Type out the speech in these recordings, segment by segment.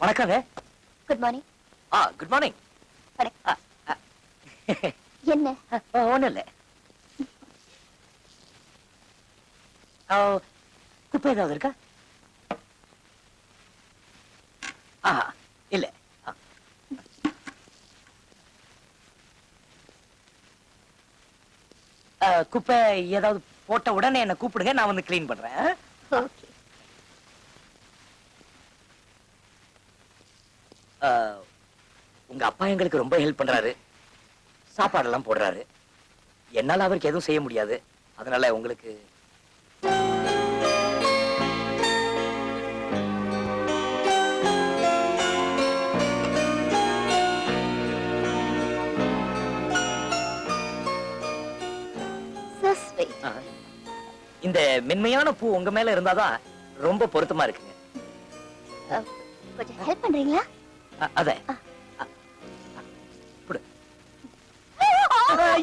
வணக்கங்க. Good morning ஆ good morning வணக்கம் என்ன? ஒன்றும் இல்லை. குப்பை ஏதாவது இருக்கா? ஆ இல்லை. குப்பை ஏதாவது போட்ட உடனே என்ன கூப்பிடுங்க நான் வந்து க்ளீன் பண்றேன் ஓகே ஆ, உங்க அப்பா எங்களுக்கு ரொம்ப ஹெல்ப் பண்றாரு. சாப்பாடெல்லாம் போடுறாரு. என்னால அவருக்கு எதுவும் செய்ய முடியாது. அதனால உங்களுக்கு இந்த மென்மையான பூ உங்க மேல இருந்தாதான் ரொம்ப பொருத்தமா இருக்குங்க. அஹ், கொஞ்சம் ஹெல்ப் பண்றீங்களா? அ,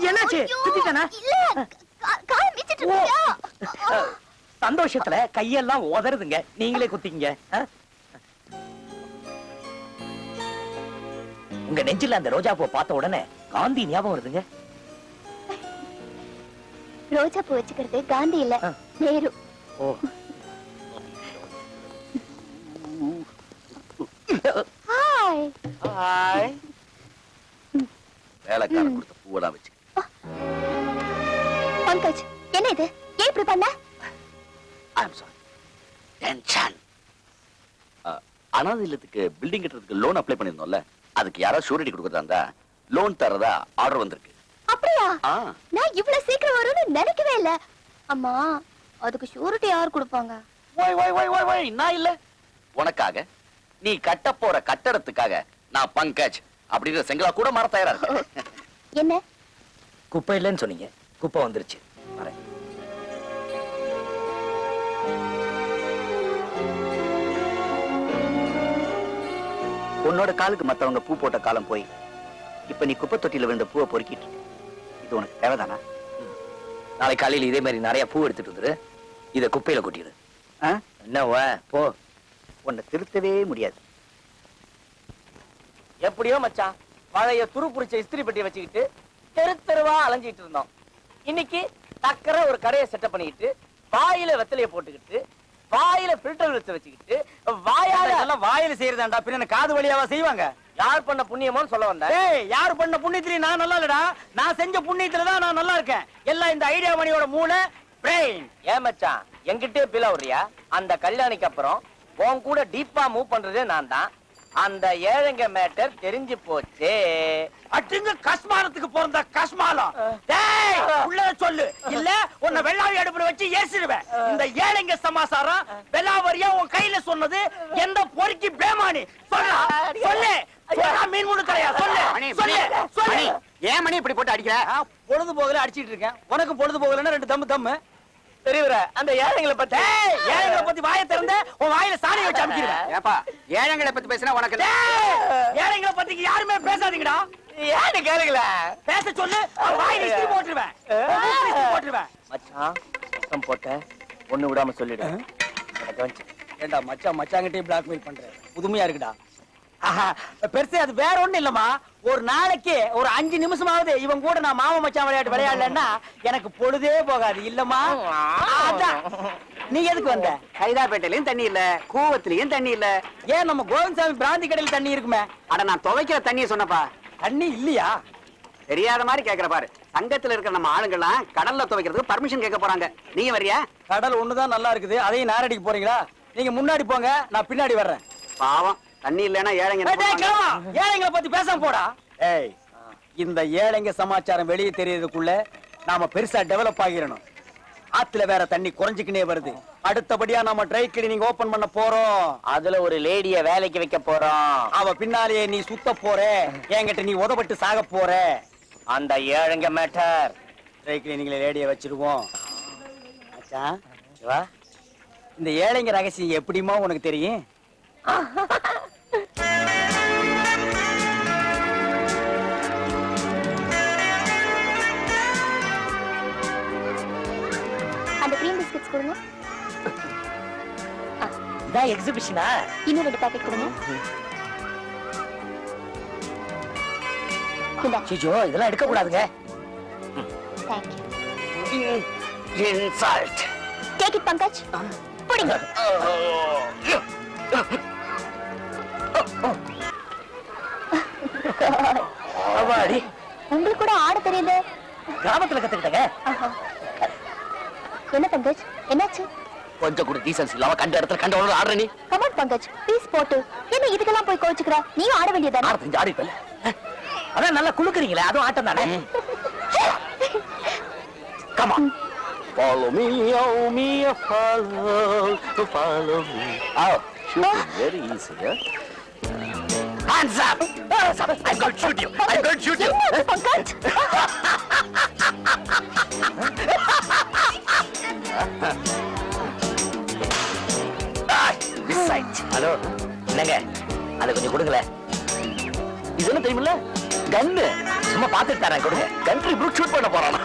என்னாச்சு? கால் மிச்சிட்டு இருக்கியா? சந்தோஷத்துல கையெல்லாம் உதறுதுங்க. நீங்களே குத்திங்க? உங்க நெஞ்சில அந்த ரோஜா பூ பார்த்த உடனே காந்தி ஞாபகம் வருதுங்க. ரோஜா பூ வச்சுக்கிறது காந்தி இல்ல. நேரு. ஓ. ஹாய் ஹாய் வேலைக்காரன் ம். கொடுத்த பூவெல்லாம் வச்சு பங்கஜ் என்ன இது? ஏன் இப்படி பண்ண? ஐம் சாரி டென்ஷன் அனாதை இல்லத்துக்கு பில்டிங் கட்டுறதுக்கு லோன் அப்ளை பண்ணிருந்தோம்ல அதுக்கு யாராவது ஷூரிட்டி கொடுக்கறதா இருந்தா லோன் தரதா ஆர்டர் வந்திருக்கு. அப்படியா? நான் இவ்வளவு சீக்கிரம் வரும்னு நினைக்கவே இல்ல. அம்மா அதுக்கு ஷூரிட்டி யார் கொடுப்பாங்க? Why why why why why நான் இல்ல. உனக்காக நீ கட்ட போற கட்டடத்துக்காக நான் பங்கஜ் அப்படிங்கிற செங்கலா கூட மாற தயாரா இருக்கேன். என்ன? குப்பை இல்லைன்னு சொன்னீங்க. குப்பை வந்துருச்சு. உன்னோட காலுக்கு மத்தவங்க பூ போட்ட காலம் போய் இப்ப நீ குப்பை தொட்டியில விழுந்த பூவை பொறுக்கிட்டு. இது உனக்கு தேவைதானா? நாளை காலையில இதே மாதிரி நிறைய பூ எடுத்துட்டு வந்துரு. இத குப்பையில கொட்டிடு. ஆ? என்ன வா, போ. உன்னை திருத்தவே முடியாது. எப்படியோ மச்சான் பழைய துரு புடிச்ச இஸ்திரி பெட்டி வச்சுக்கிட்டு தெரு தெருவா அலைஞ்சிட்டு இருந்தோம். இன்னைக்கு டக்கர ஒரு கடையை செட்டப் பண்ணிக்கிட்டு வாயில வெத்தலைய போட்டுக்கிட்டு வாயில ஃபில்டர் வச்சு வச்சுக்கிட்டு வாயால இதெல்லாம் வாயில செய்யறதாண்டா. பின்ன காது வழியாவா செய்வாங்க? யார் பண்ண புண்ணியமோன்னு சொல்ல வந்தேன். ஏய் யார் பண்ண புண்ணியத்திலயும் நான் நல்லா இல்லடா. நான் செஞ்ச புண்ணியத்துல தான் நான் நல்லா இருக்கேன். எல்லாம் இந்த ஐடியா மணியோட மூளை பிரெயின் ஏன் மச்சான் பீலா விடுறியா அந்த கல்யாணிக்கு அப்புறம் உன் கூட டீப்பா மூவ் பண்றதே நான் தான். அந்த ஏழைங்க மேட்டர் தெரிஞ்சு போச்சே. அட்டுங்க கஸ்மாரத்துக்கு பிறந்த கஸ்மாலம் டேய் உள்ள சொல்லு. இல்ல உன்னை வெள்ளாவி அடுப்புல வச்சு ஏசிடுவேன். இந்த ஏழைங்க சமாசாரம் வெள்ளாவரியா உன் கையில சொன்னது எந்த பொறுக்கி பேமானி? சொல்லு சொல்லு. மீன் தலையா சொல்லு சொல்லு சொல்லு. ஏன் மணி இப்படி போட்டு அடிக்கிற? பொழுது போகல அடிச்சிட்டு இருக்கேன். உனக்கும் பொழுது போகலன்னா ரெண்டு தம்மு தம்மு. தெரியவர அந்த ஏழைங்களை பத்தி. ஏழைங்களை பத்தி வாயை திறந்த உன் வாயில சாணி வச்சு அமுக்கிடுவேன். ஏப்பா ஏழைங்களை பத்தி பேசினா உனக்கு ஏழைங்களை பத்தி யாருமே பேசாதீங்கடா. ஏன்னு கேளுங்கள? பேச சொல்லு வாயில இஸ்திரி போட்டுருவேன். மச்சான் சத்தம் போட்ட ஒண்ணு விடாம சொல்லிடு. ஏண்டா மச்சான் மச்சாங்கிட்டே பிளாக்மெயில் பண்ற? புதுமையா இருக்குடா. பெருசு அது வேற ஒண்ணும் இல்லம்மா. ஒரு நாளைக்கு ஒரு அஞ்சு நிமிஷமாவது இவன் கூட நான் மாமா மச்சான் விளையாட்டு விளையாடலன்னா எனக்கு பொழுதே போகாது. இல்லம்மா. நீ எதுக்கு வந்த? கைதாப்பேட்டையிலயும் தண்ணி இல்ல கூவத்திலயும் தண்ணி இல்ல. ஏன் நம்ம கோவிந்தசாமி பிராந்தி கடையில் தண்ணி இருக்குமே? அட நான் துவைக்கிற தண்ணிய சொன்னப்பா தண்ணி இல்லையா? தெரியாத மாதிரி கேக்குற பாரு. சங்கத்துல இருக்கிற நம்ம ஆளுங்கெல்லாம் கடல்ல துவைக்கிறதுக்கு பர்மிஷன் கேட்க போறாங்க. நீங்க வரியா? கடல் ஒண்ணுதான் நல்லா இருக்குது. அதையும் நாரடிக்கு போறீங்களா? நீங்க முன்னாடி போங்க நான் பின்னாடி வர்றேன். பாவம். தண்ணி இல்லைன்னா ஏழைங்க ஏழைங்களை பத்தி பேசாம போடா. ஏய் இந்த ஏழைங்க சமாச்சாரம் வெளியே தெரியறதுக்குள்ள நாம பெருசா டெவலப் ஆகிரணும் ஆத்துல வேற தண்ணி குறைஞ்சுக்கினே வருது. அடுத்தபடியா நாம ட்ரை கிளீனிங் ஓபன் பண்ண போறோம். அதுல ஒரு லேடிய வேலைக்கு வைக்க போறோம். அவ பின்னாலேயே நீ சுத்த போற. என்கிட்ட நீ உதப்பட்டு சாக போற. அந்த ஏழைங்க மேட்டர் ட்ரை கிளீனிங்ல லேடிய வச்சிருவோம். சிவா, இந்த ஏழைங்க ரகசியம் எப்படிமா உனக்கு தெரியும்? அந்த க்ரீம் பிஸ்கட்ஸ் கொடுங்க. இதான் எக்ஸிபிஷனா இன்னும் ரெண்டு பாக்கெட் கொடுங்க. இதெல்லாம் எடுக்க கூடாதுங்க thank you insult take it Pankaj பிடிங்க. அவாடி உங்களுக்கு கூட ஆட தெரியுது கிராமத்துல கத்துக்கிட்டங்க. என்ன பங்கஜ் என்னாச்சு? கொஞ்சம் கூட டீசன்ஸ் இல்லாம கண்ட இடத்துல கண்ட உடனே ஆடுற நீ கமான் பங்கஜ் ப்ளீஸ் போட்டு என்ன இதுக்கெல்லாம் போய் கோச்சுக்கிற நீயும் ஆட வேண்டியதானே ஆட தெரிஞ்சு ஆடிப்பல அதான் நல்லா குலுக்குறீங்களே அதுவும் ஆட்டம் தானே on. Follow me, oh me, oh, follow, follow me. Oh, shooting very easy, huh? Hands up! I'm going to shoot you! I'm going to shoot you! பார்த்துட்டு தரேன் கொடுங்க. கண்ட்ரி ப்ரூக் ஷூட் பண்ண போறானா.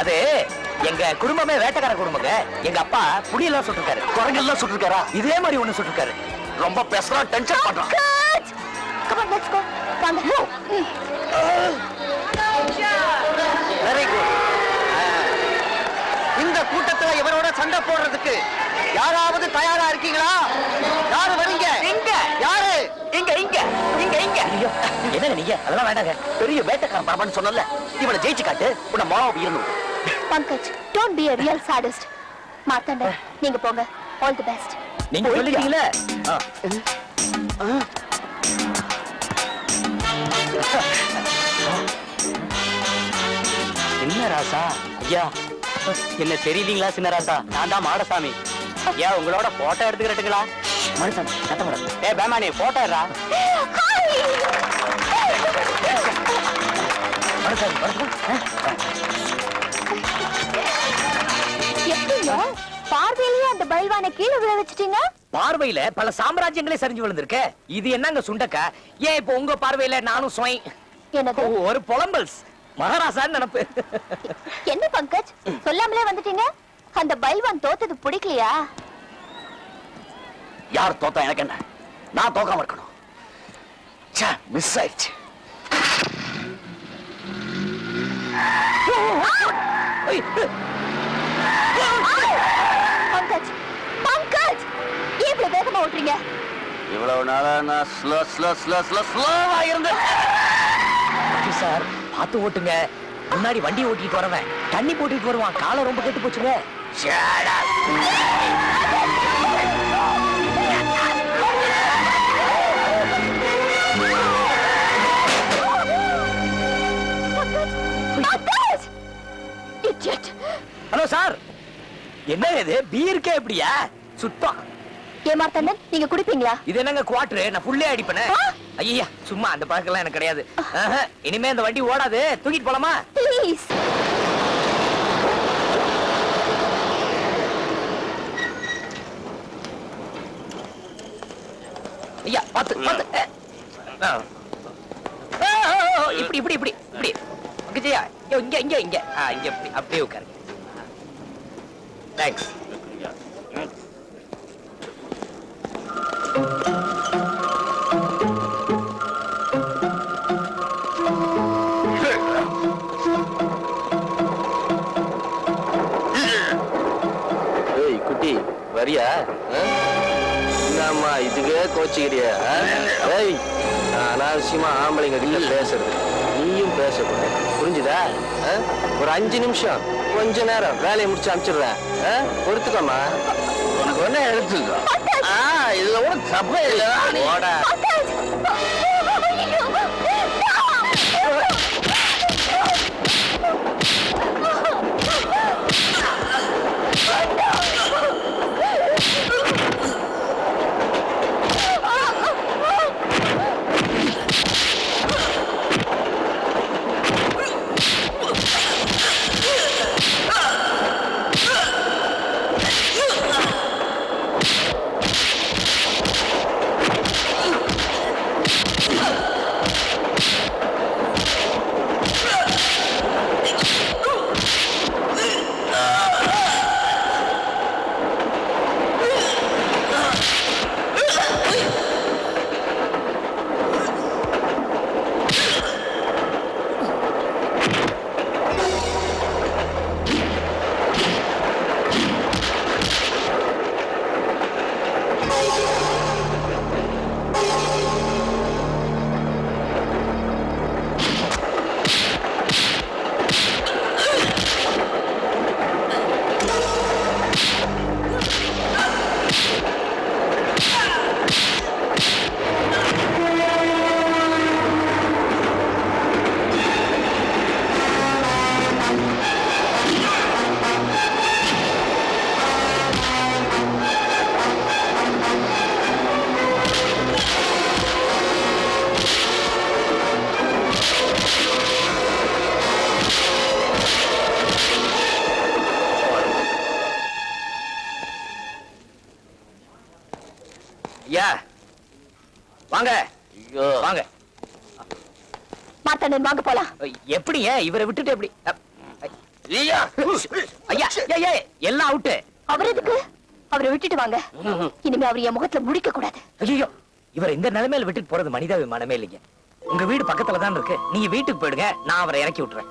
அது எங்க குடும்பமே வேட்டைக்கார குடும்பங்க. எங்க அப்பா புளியெல்லாம் சுட்டிருக்காரு. குரங்கெல்லாம் சுட்டிருக்காரா? இதே மாதிரி ஒண்ணு சுட்டிருக்காரு. ரொம்ப பேசுறான் டென்ஷன் பண்றான் சண்டை போடுறதுக்கு யாராவது தயாரா இருக்கீங்களா? யாரு வரீங்க? எங்க? யாரு? இங்க இங்க இங்க இங்க. ஐயோ என்னங்க நீங்க? அதெல்லாம் வேண்டாங்க. பெரிய வேட்டைக்காரன் பரமன் சொன்னல இவனை ஜெயிச்சு காட்டு உன்னை மாவு இருந்தும் Pankaj don't be a real sadist Marthanda நீங்க போங்க. ஆல் தி பெஸ்ட் நீங்க சொல்லிட்டீங்களே. என்ன ராசா? ஐயா என்ன தெரியலீங்களா சின்ன ராசா நான் தான் மாடசாமி. ஏன் உங்களோட போட்டோ எடுத்துக்கிறட்டுங்களா? ஏ போட்டோ எடுறா. மனுசாமி எப்படிங்க? பார்வையிலேயே அந்த பல்வானை கீழே விழ வச்சிட்டீங்க? பார்வையில பல சாம்ராஜ்யங்களே சரிஞ்சு விழுந்திருக்க. இது என்னங்க சுண்டக்கா? ஏன் இப்போ உங்க பார்வையில நானும் சுவை? என்னது? ஒரு புலம்பல்ஸ் மகாராசான்னு நினப்பு. என்ன பங்கஜ்? சொல்லாமலே வந்துட்டீங்க? அந்த பல்வான் தோத்தது பிடிக்கலையா? யார் தோத்தா எனக்கு என்ன? நான் தோக்காம இருக்கணும். மிஸ் ஆயிடுச்சு. பங்கஜ் பங்கஜ்! இவ்வளவு வேகமா ஓட்டுறீங்க இவ்வளவு நாளா நான் ஸ்லோ ஸ்லோ ஸ்லோ ஸ்லோ ஸ்லோவா இருந்தேன். சார் பார்த்து ஓட்டுங்க. முன்னாடி வண்டி ஓட்டிட்டு வரவன். தண்ணி போட்டுட்டு வருவான். காலை ரொம்ப கெட்டு போச்சுங்க. ஹலோ சார் என்ன இது? பீருக்கே எப்படியா சுத்தம். ஏமாத்தண்ணன் நீங்க குடிப்பீங்களா? இது என்னங்க குவாட்ரு நான் ஃபுல்லே அடிப்பேனே? ஐயா சும்மா அந்த பழக்கம்லாம் எனக்கு கிடையாது. இனிமே அந்த வண்டி ஓடாது. தூக்கிட்டு போலாமா? ப்ளீஸ் ஐயா பாத்து பாத்து இப்படி இப்படி இப்படி இப்படி. விஜயா இங்க இங்க இங்க இங்க. இப்படி அப்படியே உட்காருங்க. தேங்க்ஸ் வரியா? என்னம்மா இதுக்கே கோச்சிக்கிறியா ஏய் நான் அனாவசியமா ஆம்பளைங்க கிட்ட பேசுறது. நீயும் பேசக்கூடாது. புரிஞ்சுதா? ஆ? ஒரு அஞ்சு நிமிஷம் கொஞ்ச நேரம் வேலையை முடிச்சு அனுப்பிச்சிடுறேன். ஆ? பொறுத்துக்கோமா உனக்கு ஒண்ணு எடுத்துக்கோ. ஆ இதுல கூட தப்பே இல்லை வாங்க. வாங்க. மார்த்தாண்டன் வாங்க போலாம். எப்படிங்க இவரை விட்டுட்டு எப்படி? ஐயா. ஐயா ஐயா எல்லாம் அவுட்டு. அவர் எதுக்கு? அவரை விட்டுட்டு வாங்க. இனிமே அவர் என் முகத்துல முடிக்க கூடாது. ஐயோ இவர் இந்த நிலைமையில விட்டுட்டு போறது மனிதாபிமானமே இல்லைங்க. உங்க வீடு பக்கத்துல தான் இருக்கு. நீங்க வீட்டுக்கு போயிடுங்க நான் அவரை இறக்கி விட்டுறேன்.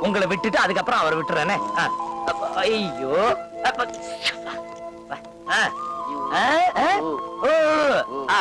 உங்களை விட்டுட்டு அதுக்கப்புறம் அவரை விட்டுறேனே. ஐயோ. ஆ. ஆ. ஓ. ஆ.